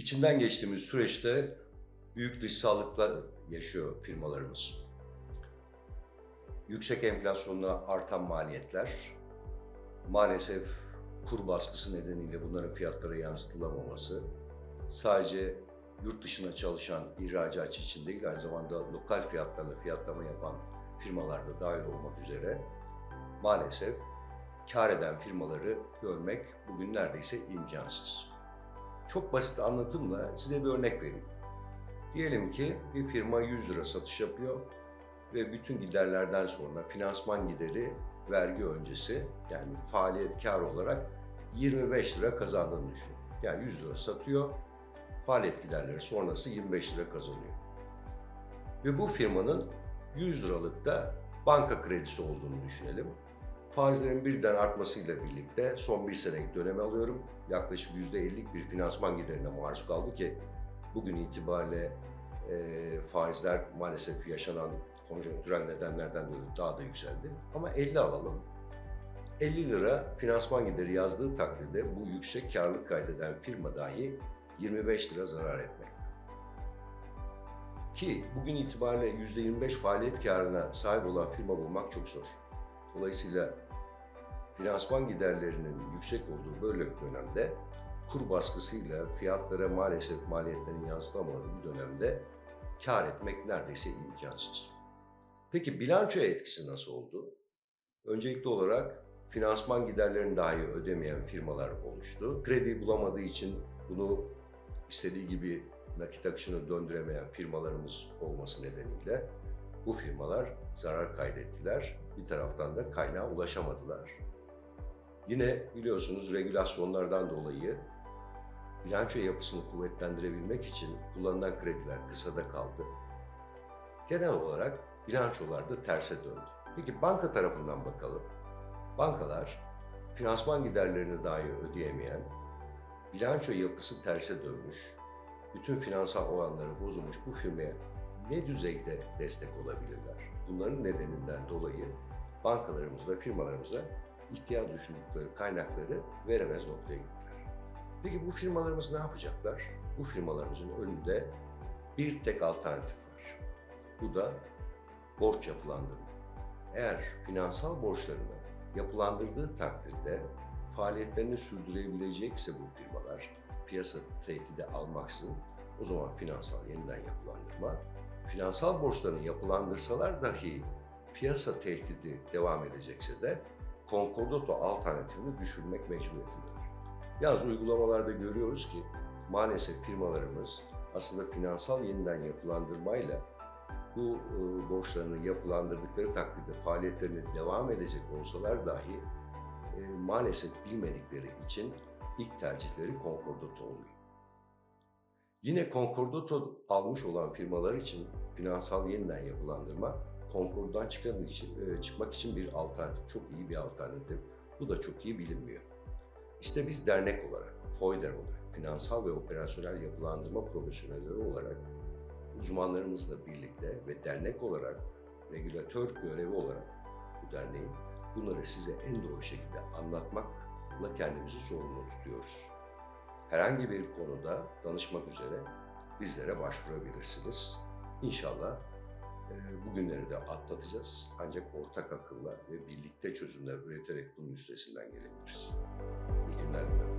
İçinden geçtiğimiz süreçte büyük dışsallıklar yaşıyor firmalarımız. Yüksek enflasyonla artan maliyetler, maalesef kur baskısı nedeniyle bunların fiyatlara yansıtılamaması, sadece yurt dışına çalışan ihracatçı için değil, aynı zamanda lokal fiyatlarla fiyatlama yapan firmalar da dahil olmak üzere maalesef kar eden firmaları görmek bugün neredeyse imkansız. Çok basit anlatımla size bir örnek vereyim. Diyelim ki bir firma 100 lira satış yapıyor ve bütün giderlerden sonra finansman gideri vergi öncesi yani faaliyet kar olarak 25 lira kazandığını düşün. Yani 100 lira satıyor, faaliyet giderleri sonrası 25 lira kazanıyor. Ve bu firmanın 100 liralık da banka kredisi olduğunu düşünelim. Faizlerin birden artmasıyla birlikte son bir senelik dönemi alıyorum. Yaklaşık %50'lik bir finansman giderine maruz kaldı ki bugün itibariyle e, faizler maalesef yaşanan konjonktürel nedenlerden dolayı daha da yükseldi. Ama 50 alalım. 50 lira finansman gideri yazdığı takdirde bu yüksek karlılık kaydeden firma dahi 25 lira zarar etmek. Ki bugün itibariyle %25 faaliyet karına sahip olan firma bulmak çok zor. Dolayısıyla finansman giderlerinin yüksek olduğu böyle bir dönemde kur baskısıyla fiyatlara maalesef maliyetlerin yansıtamadığı bir dönemde kar etmek neredeyse imkansız. Peki bilançoya etkisi nasıl oldu? Öncelikli olarak finansman giderlerini dahi ödemeyen firmalar oluştu. Kredi bulamadığı için bunu istediği gibi nakit akışını döndüremeyen firmalarımız olması nedeniyle bu firmalar zarar kaydettiler. Bir taraftan da kaynağa ulaşamadılar. Yine biliyorsunuz regülasyonlardan dolayı bilanço yapısını kuvvetlendirebilmek için kullanılan krediler kısada kaldı. Genel olarak bilançolar da terse döndü. Peki banka tarafından bakalım. Bankalar finansman giderlerini dahi ödeyemeyen, bilanço yapısı terse dönmüş, bütün finansal olanları bozulmuş bu firmaya ne düzeyde destek olabilirler? Bunların nedeninden dolayı bankalarımızda, firmalarımıza ihtiyaç duydukları kaynakları veremez noktaya gittiler. Peki bu firmalarımız ne yapacaklar? Bu firmalarımızın önünde bir tek alternatif var. Bu da borç yapılandırma. Eğer finansal borçlarını yapılandırdığı takdirde faaliyetlerini sürdürebilecekse bu firmalar piyasa tehdidi almaksızın o zaman finansal yeniden yapılandırma, finansal borçlarını yapılandırsalar dahi piyasa tehdidi devam edecekse de konkordato alternatifini düşürmek mecburiyetindeler. Yalnız uygulamalarda görüyoruz ki maalesef firmalarımız aslında finansal yeniden yapılandırmayla bu e, borçlarını yapılandırdıkları takdirde faaliyetlerine devam edecek olsalar dahi e, maalesef bilmedikleri için ilk tercihleri konkordato oluyor. Yine konkordato almış olan firmalar için finansal yeniden yapılandırma konkordan için, e, çıkmak için bir alternatif, çok iyi bir alternatif. Bu da çok iyi bilinmiyor. İşte biz dernek olarak, FOYDER olarak, finansal ve operasyonel yapılandırma profesyonelleri olarak uzmanlarımızla birlikte ve dernek olarak, regülatör görevi olarak bu derneğin bunları size en doğru şekilde anlatmakla kendimizi sorumlu tutuyoruz. Herhangi bir konuda danışmak üzere bizlere başvurabilirsiniz. İnşallah e, bugünleri de atlatacağız. Ancak ortak akılla ve birlikte çözümler üreterek bunun üstesinden gelebiliriz. İyi günler dilerim.